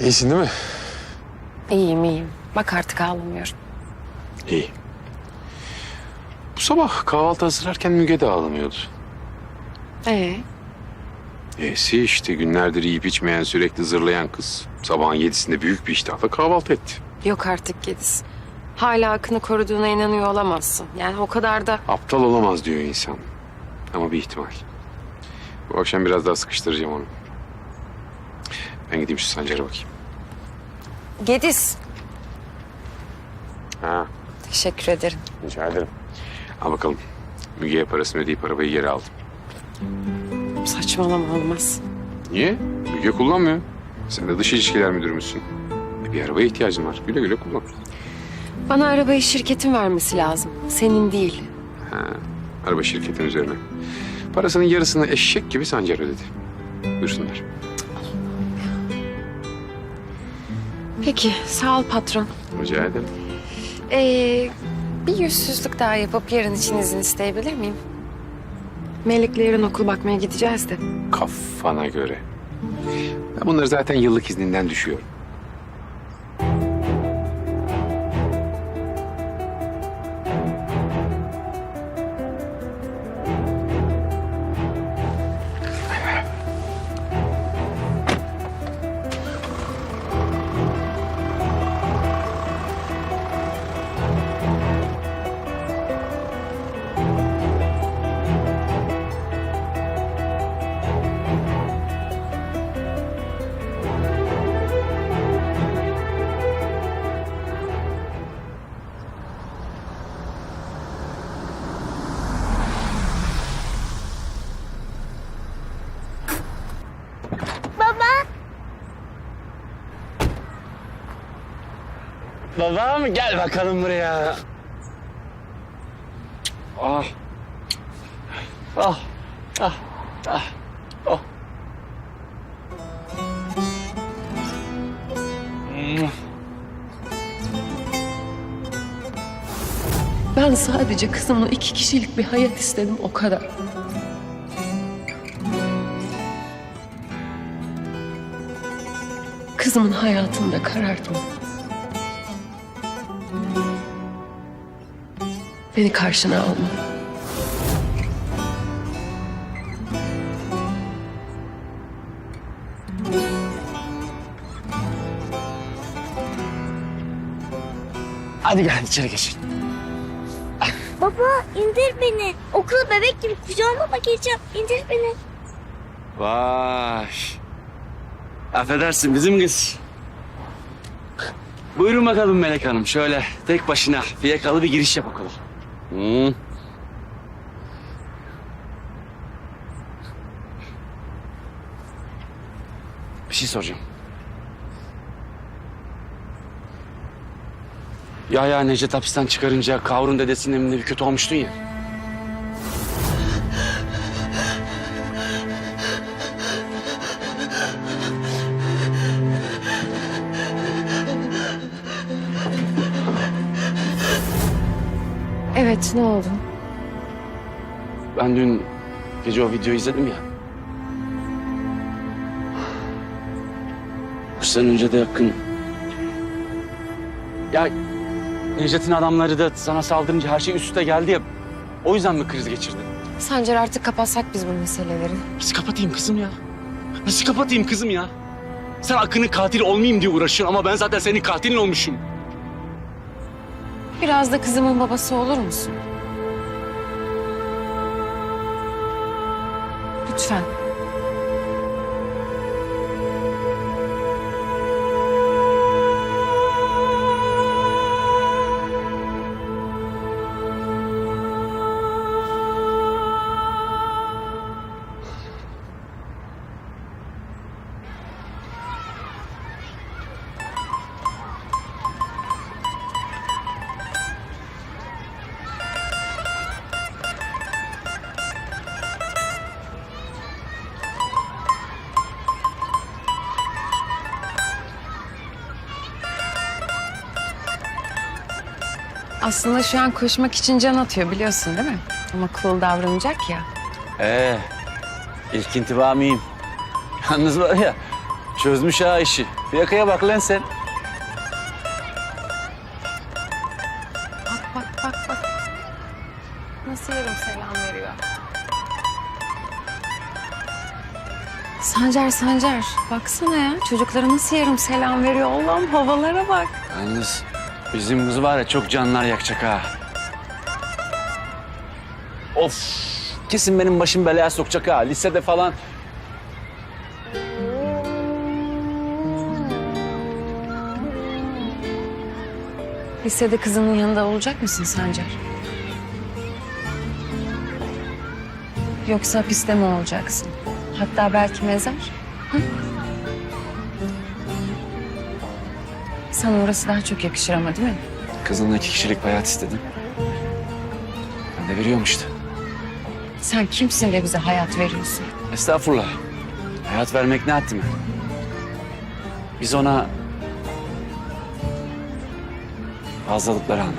İyisin değil mi? İyiyim iyiyim. Bak artık ağlamıyorum. İyi. Bu sabah kahvaltı hazırlarken Müge de ağlamıyordu. Ee, Esi işte günlerdir yiyip içmeyen sürekli zırlayan kız. Sabahın yedisinde büyük bir iştahla kahvaltı etti. yok artık Gediz. Hala Akın'ı koruduğuna inanıyor olamazsın. Yani o kadar da... Aptal olamaz diyor insan. Ama bir ihtimal. Bu akşam biraz daha sıkıştıracağım onu. Ben gideyim şu Sancar'a bakayım. Gediz. Ha, Teşekkür ederim. rica ederim. Al bakalım. Müge'ye parasını ödeyip arabayı geri aldım. Saçmalama olmaz. Niye? Müge kullanmıyor. Sen de dış ilişkiler müdürümüzsün. E, Bir arabaya ihtiyacın var. Güle güle kullan. Bana arabayı şirketin vermesi lazım. Senin değil. Ha, araba şirketin üzerine. Parasının yarısını eşek gibi Sancar ödedi. Buyursunlar. Peki sağ ol patron. Rica ederim. Ee, bir yüzsüzlük daha yapıp yarın için izin isteyebilir miyim? Melek'le yarın okul bakmaya gideceğiz de. Kafana göre. Ben bunları zaten yıllık izninden düşüyorum. Babam gel bakalım buraya. Ah. Ah. Ah. Ah. Oh. Ben sadece kızımla iki kişilik bir hayat istedim o kadar. Kızımın hayatında karardım. Beni karşına alma. Hadi gel içeri geçin. Baba indir beni. Okula bebek gibi kucağıma mı geleceğim? İndir beni. Vay. Affedersin bizim kız. Buyurun bakalım Melek Hanım. Şöyle tek başına fiyakalı bir giriş yap okula. Hmm. Bir şey soracağım. Ya ya Necdet hapisten çıkarınca Kavrun dedesinin evinde bir kötü olmuştun ya. Evet ne oldu? Ben dün gece o videoyu izledim ya. Bu sene önce de yakın. Ya Necdet'in adamları da sana saldırınca her şey üst üste geldi ya. O yüzden mi kriz geçirdin? Sancar artık kapatsak biz bu meseleleri. Nasıl kapatayım kızım ya? Nasıl kapatayım kızım ya? Sen Akın'ın katili olmayayım diye uğraşıyorsun ama ben zaten senin katilin olmuşum. Biraz da kızımın babası olur musun? Lütfen. Aslında şu an koşmak için can atıyor biliyorsun değil mi? Ama cool davranacak ya. Ee, ilk intiba mıyım? Yalnız var ya, Çözmüş ha işi. Fiyakaya bak lan sen. Bak bak bak bak. Nasıl yarım selam veriyor. Sancar Sancar baksana ya çocuklara nasıl yarım selam veriyor Allah'ım havalara bak. Yalnız bizim kız var ya çok canlar yakacak ha. Of. Kesin benim başım belaya sokacak ha. Lisede falan. Lisede kızının yanında olacak mısın Sancar? Yoksa hapiste mi olacaksın? Hatta belki mezar? Sana orası daha çok yakışır ama değil mi? Kızımla iki kişilik bir hayat istedim. Ben de veriyorum işte. Sen kimsin de bize hayat veriyorsun? Estağfurullah. Hayat vermek ne haddime? Biz ona fazlalıkları almak.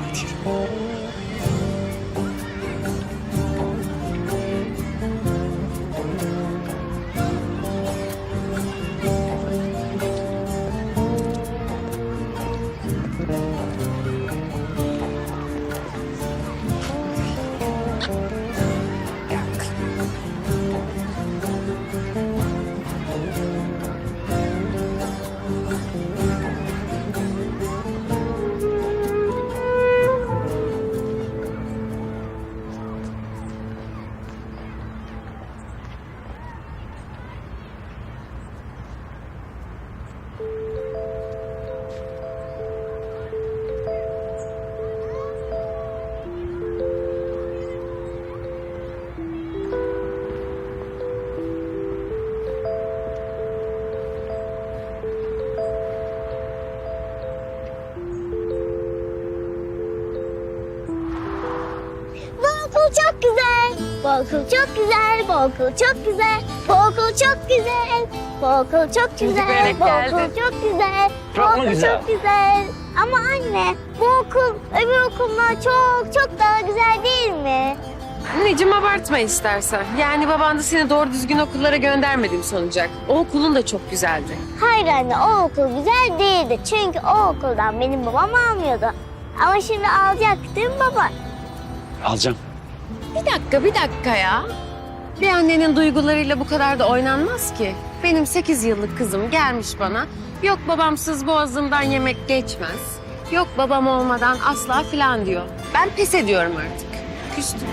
Okul çok güzel. Bu okul çok güzel. Bu okul çok güzel. Bu okul çok güzel. Bu okul çok güzel. Bu okul çok güzel. Bu Çok mu okul güzel? çok güzel. Ama anne bu okul öbür okullar çok çok daha güzel değil mi? Anneciğim abartma istersen. Yani baban da seni doğru düzgün okullara göndermediğim sanacak. O okulun da çok güzeldi. Hayır anne o okul güzel değildi. Çünkü o okuldan benim babam almıyordu. Ama şimdi alacak değil mi baba? Alacağım. Bir dakika, bir dakika ya. Bir annenin duygularıyla bu kadar da oynanmaz ki. Benim 8 yıllık kızım gelmiş bana. Yok babamsız boğazımdan yemek geçmez. Yok babam olmadan asla filan diyor. Ben pes ediyorum artık. Küstüm.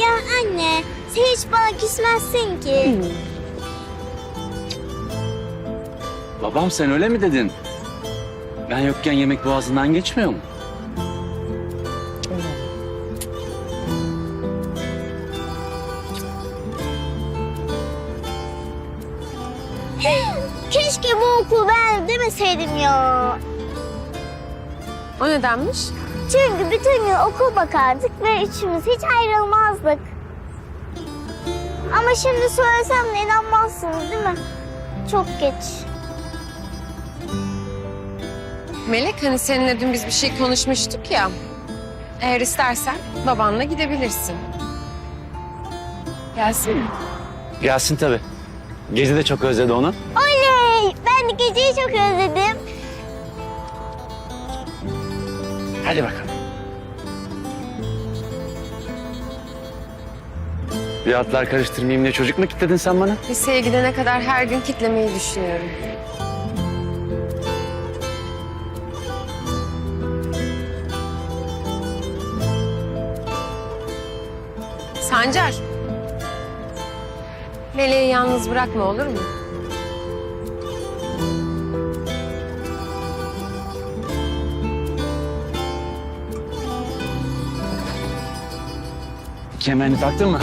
Ya anne sen hiç bana küsmezsin ki. Babam sen öyle mi dedin? Ben yokken yemek boğazından geçmiyor mu? Keşke bu okul ben demeseydim ya. O nedenmiş? Çünkü bütün gün okul bakardık ve üçümüz hiç ayrılmazdık. Ama şimdi söylesem de inanmazsınız değil mi? Çok geç. Melek hani seninle dün biz bir şey konuşmuştuk ya. Eğer istersen babanla gidebilirsin. Gelsin mi? Gelsin tabii. Gezi de çok özledi onu. Oley! Ben geceyi çok özledim. Hadi bakalım. Bir atlar karıştırmayayım diye çocuk mu kitledin sen bana? Liseye gidene kadar her gün kitlemeyi düşünüyorum. Sancar. Meleği yalnız bırakma olur mu? Kemerini taktın mı?